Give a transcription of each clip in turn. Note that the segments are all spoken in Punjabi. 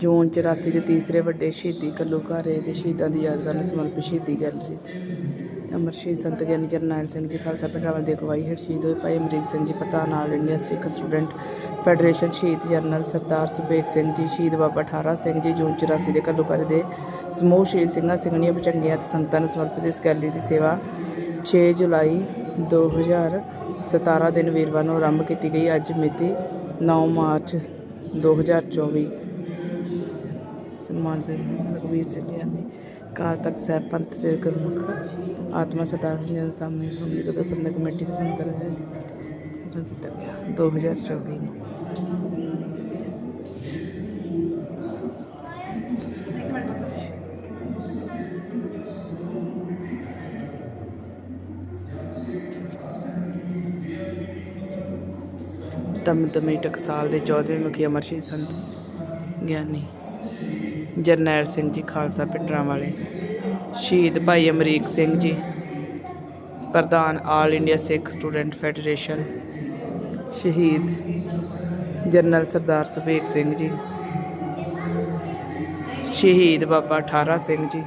ਜੂਨ 84 ਦੇ ਤੀਸਰੇ ਵੱਡੇ ਸ਼ਹੀਦੀ ਘੱਲੂਘਾਰੇ ਦੇ ਸ਼ਹੀਦਾਂ ਦੀ ਯਾਦਗਾਰ ਨੂੰ ਸਮਰਪਿਤ ਸ਼ਹੀਦੀ ਗੈਲਰੀ। ਅਮਰ ਸ਼ਹੀਦ ਸੰਤ ਗਿਆਨੀ ਜਰਨੈਲ ਸਿੰਘ ਜੀ, ਖਾਲਸਾ ਪਿੰਡਰਾਵਲ ਦੀ ਅਗਵਾਈ ਹੇਠ ਸ਼ਹੀਦ ਹੋਏ ਭਾਈ ਅਮਰੀਕ ਸਿੰਘ ਜੀ ਪ੍ਰਧਾਨ all India Sikh student federation ਸ਼ਹੀਦ ਜਰਨਲ ਸਰਦਾਰ ਸੁਬੇਗ ਸਿੰਘ ਜੀ, ਸ਼ਹੀਦ ਬਾਬਾ ਠਾਰਾ ਸਿੰਘ ਜੀ, ਜੂਨ 84 ਦੇ ਘੱਲੂਘਾਰੇ ਦੇ ਸਮੂਹ ਸ਼ਹੀਦ ਸਿੰਘਾਂ, ਸਿੰਘਣੀਆਂ ਬਚੰਗੀਆਂ ਤੇ ਸੰਗਤਾਂ ਨੂੰ ਸਮਰਪਿਤ ਇਸ ਗੈਲਰੀ ਦੀ ਸੇਵਾ 6 ਜੁਲਾਈ 2017 ਦਿਨ ਵੀਰਵਾਰ ਨੂੰ ਆਰੰਭ ਕੀਤੀ ਗਈ। ਅੱਜ ਮਿਤੀ 9 ਮਾਰਚ 2024 ਸਨਮਾਨ ਸੇ ਰਘਵੀਰ ਸਿੰਘ ਜੀ ਨੇ ਕਾਲ ਤਖਤ ਸਾਹਿਬ, ਪੰਥ ਸੇ ਗੁਰਮੁਖ, ਆਤਮਾ ਸਤਾਰ ਜਨ ਸਾਹਮਣੇ ਸੁਣੀ ਕਦੋਂ ਬੰਦ ਕਮੇਟੀ ਦੇ ਸੰਦਰ ਹੈ ਉਹ ਕੀਤਾ ਗਿਆ। 2024 ਦਮਦਮੀ ਟਕਸਾਲ ਦੇ 14ਵੇਂ ਮੁਖੀ ਅਮਰਸ਼ੀ ਸੰਤ ਗਿਆਨੀ ਜਰਨੈਲ ਸਿੰਘ ਜੀ ਖਾਲਸਾ ਪਿੰਡਰਾਂ ਵਾਲੇ, ਸ਼ਹੀਦ ਭਾਈ ਅਮਰੀਕ ਸਿੰਘ ਜੀ, ਪ੍ਰਧਾਨ all India Sikh student federation ਸ਼ਹੀਦ ਜਨਰਲ ਸਰਦਾਰ ਸੁਬੇਗ ਸਿੰਘ ਜੀ, ਸ਼ਹੀਦ ਬਾਬਾ ਠਾਰਾ ਸਿੰਘ ਜੀ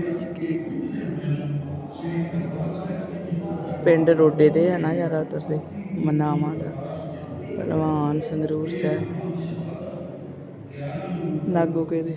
ਜਗੀਰ ਸਿੰਘ ਜੀ। ਪਿੰਡ ਰੋਡੇ ਦੇ ਹੈ ਨਾ ਯਾਰਾ ਉਧਰ ਦੇ, ਮਨਾਵਾਂ ਦਾ। ਪਹਿਲਵਾਨ ਸੰਗਰੂਰ ਸਾਹਿਬ। ਨਾਗੋ ਕੇ ਦੇ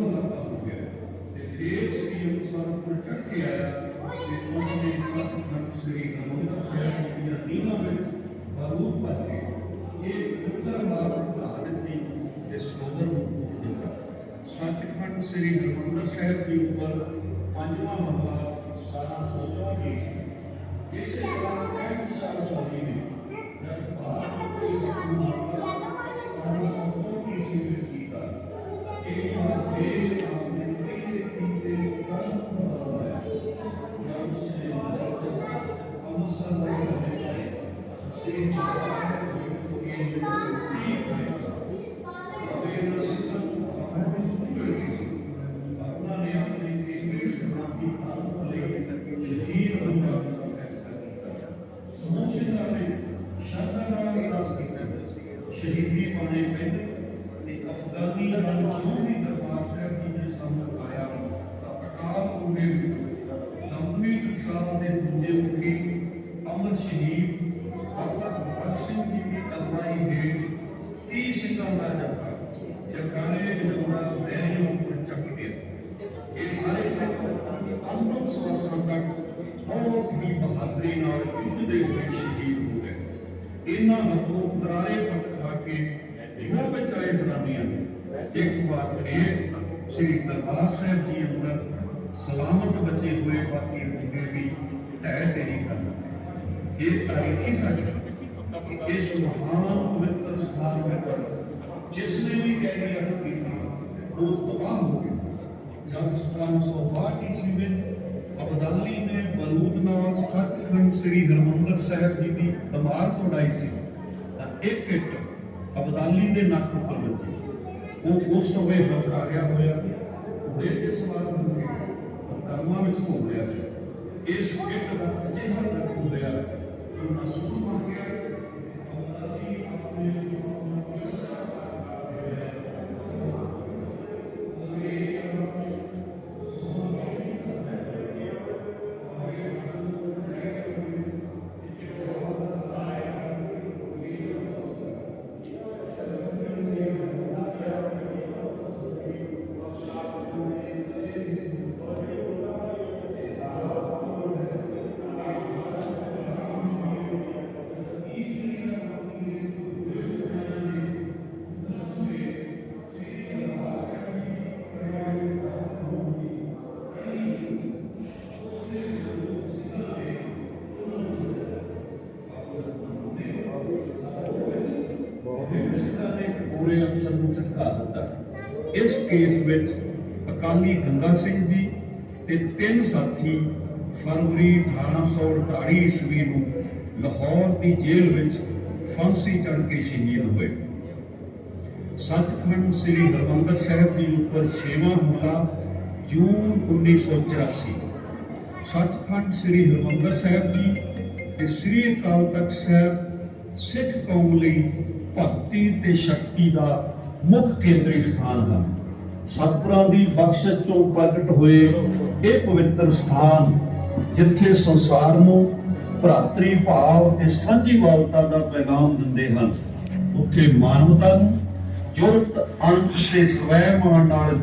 ਹਰਿਮੰਦਰ ਉੱਪਰ ਪੰਜਵਾਂ ਮਹਲਾ 1724 ਇਸੇ ਤਰ੍ਹਾਂ ਕਹਿ ਸਾਰਾ ਹੋਈ ਨੇ ਜਦ ਭਾਰਤ ਦੇ ਸਤਿਗੁਰੂ ਅਕਾਲ ਕੋਟੇ ਵਿੱਚ ਦੇ ਦੂਜੇ ਮੁਖੀ ਅਮਰ ਸ਼ਹੀਦ ਬਾਬਾ ਗੁਰਬਖਸ਼ ਸਿੰਘ ਜੀ ਦੀ ਅਗਵਾਈ ਹੇਠ 30 ਸਿੰਘਾਂ ਦਾ ਜਥਾ ਜਕਾਰੇ ਜਨੰਦਾ ਵੈਰੀ ਉੱਪਰ ਚੱਕ ਗਿਆ। ਇਹ ਸਾਰੇ ਸਿੱਖ ਅੰਤਮ ਸਵਾਸਾਂ ਤੱਕ ਬਹੁਤ ਹੀ ਬਹਾਦਰੀ ਨਾਲ ਜੂਝਦੇ ਹੋਏ ਸ਼ਹੀਦ ਹੋ ਗਏ। ਇਹਨਾਂ ਹੱਥੋਂ ਕਰਾਰੇ ਫਟ ਖਾ ਕੇ ਜੋ ਬਚਾਏ ਬਰਾਨੀਆਂ ਇੱਕ ਵਾਰ ਫੇਰ ਸ੍ਰੀ ਦਰਬਾਰ ਸਾਹਿਬ ਜੀ ਅੰਦਰ ਸਲਾਮਤ ਬਚੇ ਹੋਏ ਬਾਕੀ ਹੁੰਦੇ ਵੀ ਢਹਿ ਢੇਰੀ ਕਰ ਇਹ ਤਾਰੀਖੀ ਸੱਚ ਹੈ ਇਸ ਮਹਾਨ ਪਵਿੱਤਰ ਸਥਾਨ ਵਿੱਚ ਜਿਸ ਨੇ ਵੀ ਕਹਿਣੀ ਰੱਖ ਕੀਤੀ ਉਹ ਤਬਾਹ ਹੋ ਗਿਆ। ਜਦ 1762 ਈਸਵੀ ਵਿੱਚ ਅਬਦਾਲੀ ਨੇ ਬਲੂਤ ਨਾਲ ਸੱਚਖੰਡ ਸ੍ਰੀ ਹਰਮੰਦਰ ਸਾਹਿਬ ਜੀ ਦੀ ਦਮਾਰ ਉਡਾਈ ਸੀ, ਤਾਂ ਇੱਕ ਇੱਟ ਅਬਦਾਲੀ ਦੇ ਨੱਕ ਉੱਪਰ ਵੱਜੀ। ਉਹ ਉਸ ਸਮੇਂ ਹੰਕਾਰਿਆ ਹੋਇਆ, ਘੋੜੇ ਤੇ ਸਵਾਰ ਹੋ ਕੇ ਵਿੱਚ ਘੁੰਮ ਰਿਹਾ ਸੀ। ਇਸ ਇੱਕ ਦਾ ਅਜਿਹਾ ਜ਼ਖਮ ਹੋਇਆ ਜੋ ਨਾ ਬਣ ਗਿਆ। ਨੇ ਪੂਰੇ ਅਫਸਰ ਨੂੰ ਝਟਕਾ ਦਿੱਤਾ। ਇਸ ਕੇਸ ਵਿੱਚ ਅਕਾਲੀ ਗੰਗਾ ਸਿੰਘ ਜੀ ਤੇ ਤਿੰਨ ਸਾਥੀ ਫਰਵਰੀ 1848 ਈਸਵੀ ਨੂੰ ਲਾਹੌਰ ਦੀ ਜੇਲ੍ਹ ਵਿੱਚ ਫਾਂਸੀ ਚੜ੍ਹ ਕੇ ਸ਼ਹੀਦ ਹੋਏ। ਸੱਚਖੰਡ ਸ੍ਰੀ ਹਰਿਮੰਦਰ ਸਾਹਿਬ ਜੀ ਉੱਪਰ ਛੇਵਾਂ ਹਮਲਾ ਜੂਨ 1984 ਸੱਚਖੰਡ ਸ੍ਰੀ ਹਰਿਮੰਦਰ ਸਾਹਿਬ ਜੀ ਤੇ ਸ੍ਰੀ ਅਕਾਲ ਤਖਤ ਸਾਹਿਬ ਸਿੱਖ ਕੌਮ ਲਈ ਭਗਤੀ ਤੇ ਸ਼ਕਤੀ ਦਾ ਮੁੱਖ ਕੇਂਦਰੀ ਸਥਾਨ ਹਨ। ਸਤਿਗੁਰਾਂ ਦੀ ਬਖਸ਼ਿਸ਼ ਚੋਂ ਪ੍ਰਗਟ ਹੋਏ ਇਹ ਪਵਿੱਤਰ ਸਥਾਨ, ਜਿੱਥੇ ਸੰਸਾਰ ਨੂੰ ਭਰਾਤਰੀ ਭਾਵ ਤੇ ਸਾਂਝੀਵਾਲਤਾ ਦਾ ਪੈਗਾਮ ਦਿੰਦੇ ਹਨ। ਉੱਥੇ ਮਾਨਵਤਾ ਨੂੰ ਜੁਰਤ, ਅੰਤ ਤੇ ਸਵੈਮਾਨ ਨਾਲ